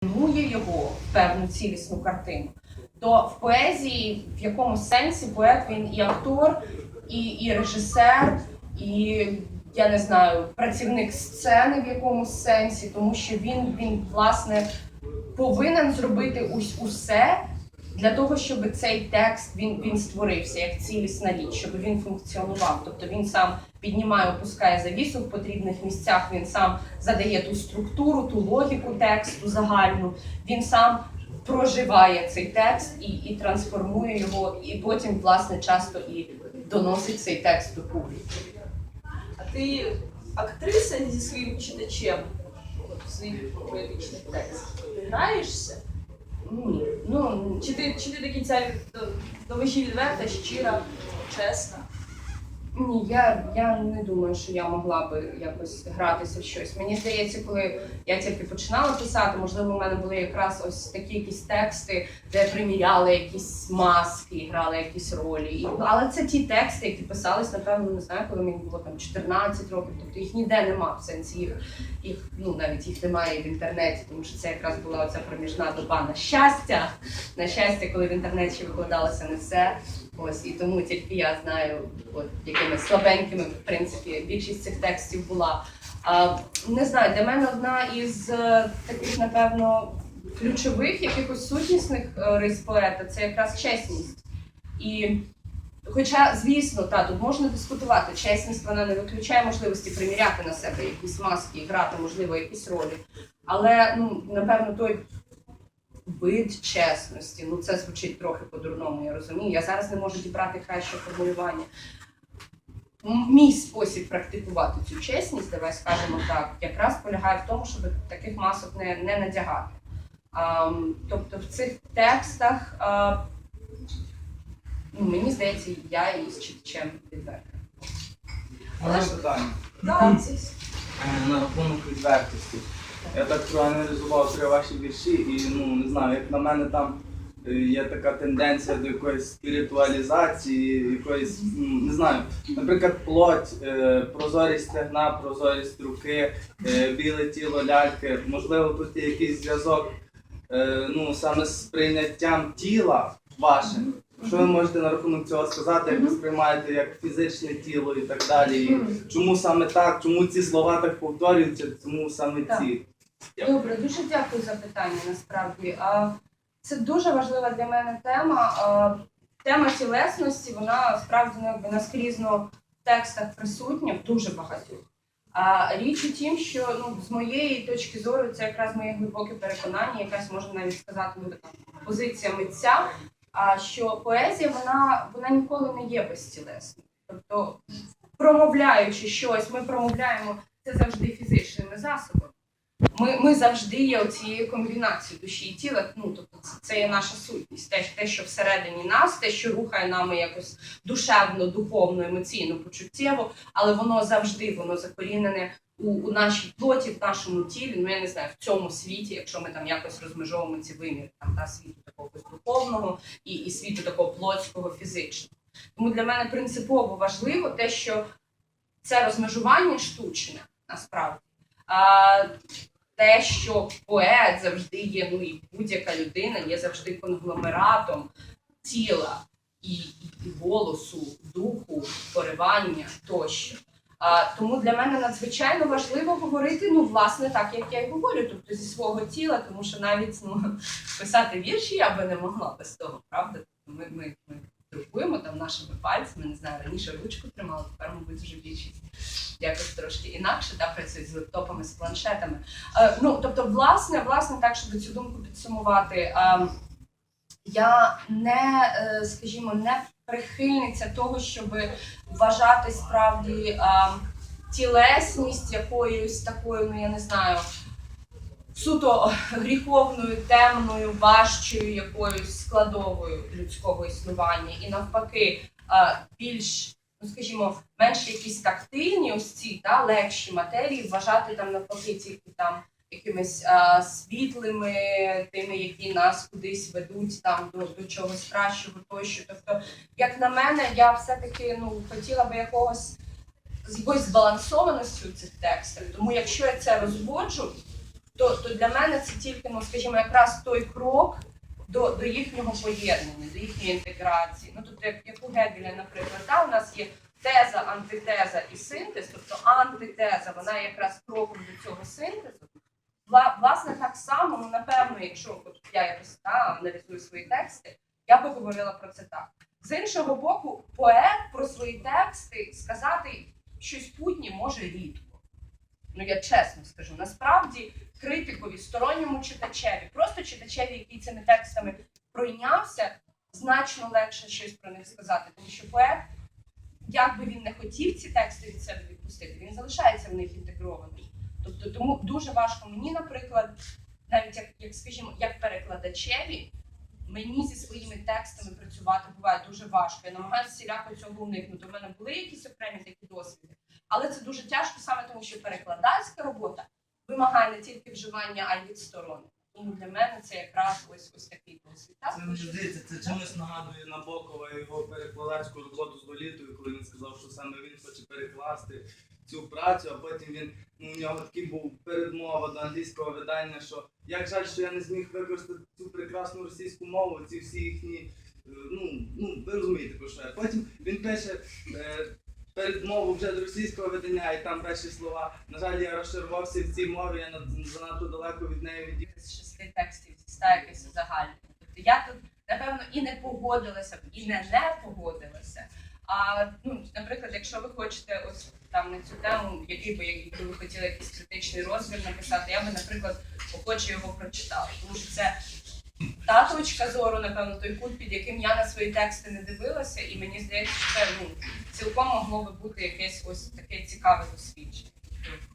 трансформує його певну цілісну картину, то в поезії в якомусь сенсі поет він і актор, і, і режисер, і я не знаю, працівник сцени в якомусь сенсі, тому що він, він власне повинен зробити ус, усе для того, щоб цей текст він, він створився як цілісна річ, щоб він функціонував. Тобто він сам піднімає, опускає завісу в потрібних місцях, він сам задає ту структуру, ту логіку тексту загальну, він сам проживає цей текст і, і трансформує його, і потім, власне, часто і доносить цей текст до публіки. А ти актриса зі своїм читачем в своїх поетичних текстах? Ти граєшся? Ні, ну Чи ти, чи ти до кінця до, до межі відверта, щира, чесна? Ні, я, я не думаю, що я могла би якось гратися в щось. Мені здається, коли я тільки починала писати, можливо, у мене були якраз ось такі якісь тексти, де приміряли якісь маски, грали якісь ролі. Але це ті тексти, які писались, напевно, не знаю, коли мені було там 14 років, тобто їх ніде нема в сенсі їх, їх ну навіть їх немає в інтернеті, тому що це якраз була оця проміжна доба на щастя. На щастя, коли в інтернеті викладалося не все. Ось і тому тільки я знаю, от якими слабенькими, в принципі, більшість цих текстів була. А, не знаю, для мене одна із е, таких, напевно, ключових якихось сутнісних е, рис поета це якраз чесність. І Хоча, звісно, та тут можна дискутувати. Чесність вона не виключає можливості приміряти на себе якісь маски грати, можливо, якісь ролі. Але ну, напевно, той вид чесності, ну це звучить трохи по-дурному, я розумію. Я зараз не можу дібрати краще формулювання. Мій спосіб практикувати цю чесність, давай скажемо так, якраз полягає в тому, щоб таких масок не, не надягати. А, тобто в цих текстах, а, ну, мені здається, я із читачем відверта. Можна питання? Так, це Е, На рахунок відвертості. Я так проаналізував три ваші вірші і ну не знаю, як на мене там е, є така тенденція до якоїсь спіритуалізації, якоїсь, ну, не знаю, наприклад, плоть, е, прозорість стегна, прозорість руки, е, біле тіло ляльки. Можливо, тут є якийсь зв'язок ну, саме з прийняттям тіла вашим. Що ви можете на рахунок цього сказати, як ви сприймаєте як фізичне тіло і так далі? І чому саме так? Чому ці слова так повторюються? Чому саме Так. ці? Добре, дуже дякую за питання. Насправді це дуже важлива для мене тема. Тема тілесності, вона справді ну, наскрізно в текстах присутня дуже багатьох. А річ у тім, що ну з моєї точки зору це якраз моє глибоке переконання, якась можна навіть сказати ну, така позиція митця. А що поезія вона, вона ніколи не є безтілесною. Тобто, промовляючи щось, ми промовляємо це завжди фізичними засобами. Ми, ми завжди є цією комбінацією душі і тіла. Ну тобто це, це є наша сутність, те, те, що всередині нас, те, що рухає нами якось душевно, духовно, емоційно, почуттєво, але воно завжди воно закорінене у, у нашій плоті, в нашому тілі. Ну я не знаю, в цьому світі, якщо ми там якось розмежовуємо ці виміри, там та світу такого духовного і, і світу такого плотського, фізичного. Тому для мене принципово важливо те, що це розмежування штучне насправді. Те, що поет завжди є, ну і будь-яка людина є завжди конгломератом тіла і, і, голосу, духу, поривання тощо. А, тому для мене надзвичайно важливо говорити, ну, власне, так, як я й говорю, тобто зі свого тіла, тому що навіть ну, писати вірші я би не могла без того, правда? Ми, ми, ми друкуємо там нашими пальцями, не знаю, раніше ручку тримала, тепер, мабуть, вже більшість якось трошки інакше та працюють з лептопами, з планшетами. Е, ну, тобто, власне, власне, так, щоб цю думку підсумувати, е, я не, е, скажімо, не прихильниця того, щоб вважати справді е, тілесність якоюсь такою, ну я не знаю, суто гріховною, темною, важчою якоюсь складовою людського існування, і навпаки, е, більш ну скажімо, менш якісь тактильні, ось ці та легші матерії, вважати там навпаки тільки там якимись а, світлими, тими, які нас кудись ведуть там до, до чогось кращого тощо. Тобто, як на мене, я все-таки ну хотіла би якогось з якоюсь збалансованості цих текстах. Тому якщо я це розводжу, то, то для мене це тільки, ну скажімо, якраз той крок до, до їхнього поєднання, до їхньої інтеграції. Ну тобто, як, як у Гегеля, наприклад, та, у нас є теза, антитеза і синтез, тобто антитеза, вона якраз кроком до цього синтезу. Вла- Власне, так само, ну напевно, якщо от я якось та, аналізую свої тексти, я би говорила про це так. З іншого боку, поет про свої тексти сказати щось путнє може рідко. Ну я чесно скажу, насправді критикові, сторонньому читачеві, просто читачеві, який цими текстами пройнявся, значно легше щось про них сказати, тому що поет, як би він не хотів ці тексти від себе відпустити, він залишається в них інтегрований. Тобто тому дуже важко мені, наприклад, навіть як, як скажімо, як перекладачеві, мені зі своїми текстами працювати буває дуже важко. Я намагаюся всіляко цього уникнути. У мене були якісь окремі такі досвіди, але це дуже тяжко саме тому, що перекладацька робота вимагає не тільки вживання, а й відсторони. Тому для мене це якраз ось ось такий досвід. Це мені здається, це чимось нагадує Набокова його перекладацьку роботу з Лолітою, коли він сказав, що саме він хоче перекласти цю працю, а потім він ну, у нього такий був передмова до англійського видання, що як жаль, що я не зміг використати цю прекрасну російську мову, ці всі їхні. е, Ну, ну ви розумієте про що я. Потім він пише е, передмову вже до російського видання, і там перші слова. На жаль, я розчарувався в цій мові, я над- занадто далеко від неї з шести текстів зі ста якесь загальне. Тобто я тут, напевно, і не погодилася б, і не не погодилася. А ну, наприклад, якщо ви хочете ось там на цю тему, який би якби ви хотіли якийсь критичний розбір написати, я би, наприклад, охоче його прочитала. Тому що це та точка зору, напевно, той кут, під яким я на свої тексти не дивилася, і мені здається, що це ну, цілком могло би бути якесь ось таке цікаве дослідження. Тобто,